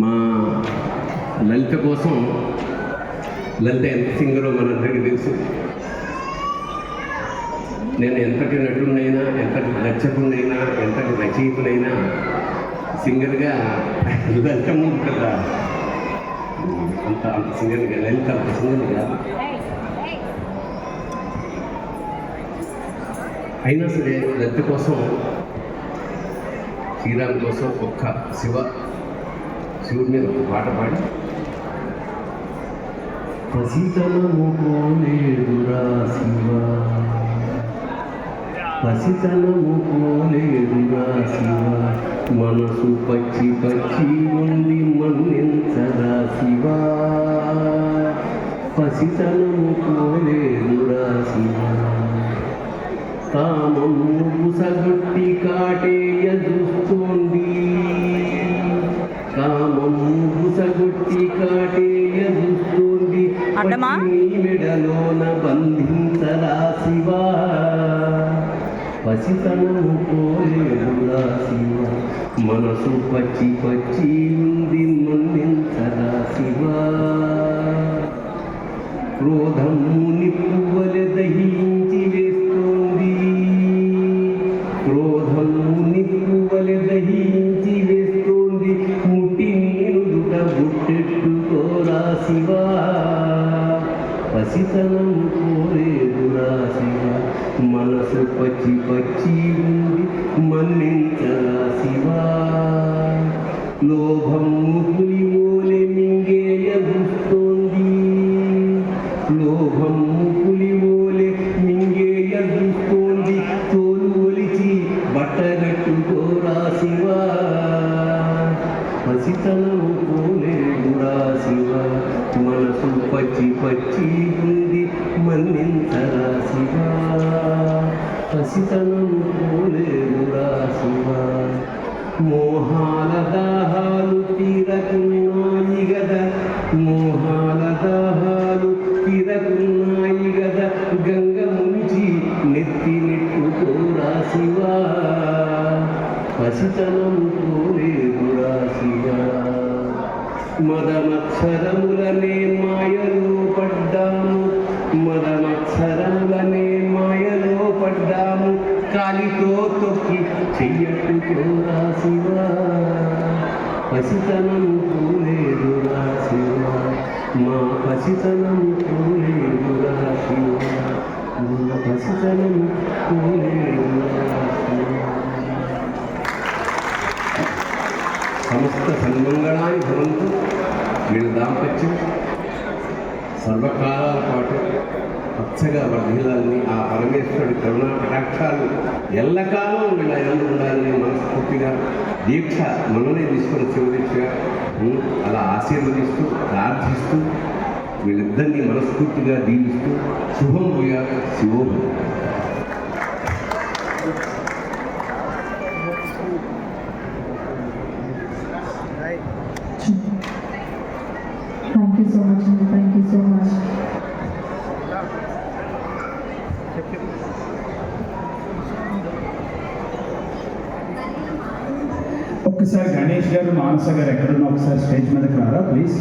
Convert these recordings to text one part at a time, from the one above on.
మా లలిత కోసం లలిత ఎంత సింగరో మనందరికీ తెలుసు. నేను ఎంతటి నటుడినైనా ఎంతటి దర్శకుడినైనా ఎంతటి రచయితనైనా సింగర్గా లలిత కదా. అంత అంత సింగర్గా లలిత అంత సింగర్గా అయినా సరే లలిత కోసం శ్రీరామ్ కోసం ఒక్క శివ శివుడి మీద ఒక పాట పాడి. పసితనము పోలేదురా శివ. పసితనము పోలేదురా శివ. మనసు పచ్చి పచ్చి ఉంది మన్నించరా శివ. పసితనము పోలేదురా శివ. కామము బుసగొట్టి కాటే అడ్డమా? పసితనము పోలేదురా శివ. మనసు పచ్చి పచ్చి ఉంది మన్నించరా శివా? క్రోధము నిప్పువలె దహించి వేస్తోంది. క్రోధము నిప్పువలె దహించి వేస్తోంది. ముట్టి నీనుదుట గుట్టెట్టుకోరా శివా? పసితనం కోరేదు శివ మనసు పచ్చి పచ్చి ఉంది మన్నించరా శివా. లోభము పులి ఓలె మింగేయ దుస్తోంది లోభం ముగులి ఓలె మింగేయ దుస్తోంది తోలు ఒలిచి బట్టగట్టుకోరా శివా. పసితనము పోలేదురా శివ. మనసు పచ్చి పచ్చి ఉంది మన్నించరా శివా. పసితనము పోలేదురా శివ. మోహాల దాహాలు తీరకున్నాయి గద. మోహాల దాహాలు తీరకున్నాయి గద. గంగ ముంచి నెత్తి నెట్టుకోరా శివా. పసితనం మదమక్షరములనే మాయలో పడ్డాము. మదమక్షరములనే మాయలో పడ్డాము. కాలితో తొక్కి చెయ్యట్టుకోరా శివా. పసితనం పూలేదు శివా. మా పసితనం పూలేదు శివా. మా పసితనం పూలేదు శివా. సమస్త సన్మంగళాన్ని భవంతు వీళ్ళ దాంపత్యం సర్వకాలాల పాటు పచ్చగా వర్ధిల్లాలని ఆ పరమేశ్వరుడి కరుణా కటాక్షాలు ఎల్లకాలం వీళ్ళ ఎందు ఉండాలని మనస్ఫూర్తిగా దీక్ష మననే తీసుకుని శివదీక్షగా అలా ఆశీర్వదిస్తూ ప్రార్థిస్తూ వీళ్ళిద్దరినీ మనస్ఫూర్తిగా దీవిస్తూ శుభం పోయా శివోభం Thank you so ఒక్కసారి గణేష్ గారు మానస గారు ఎక్కడున్నా ఒకసారి స్టేజ్ మీదకి రారా ప్లీజ్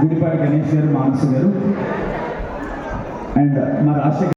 గుడిపాటి గణేష్ గారు మానస గారు. అండ్ మా రాష్ట్ర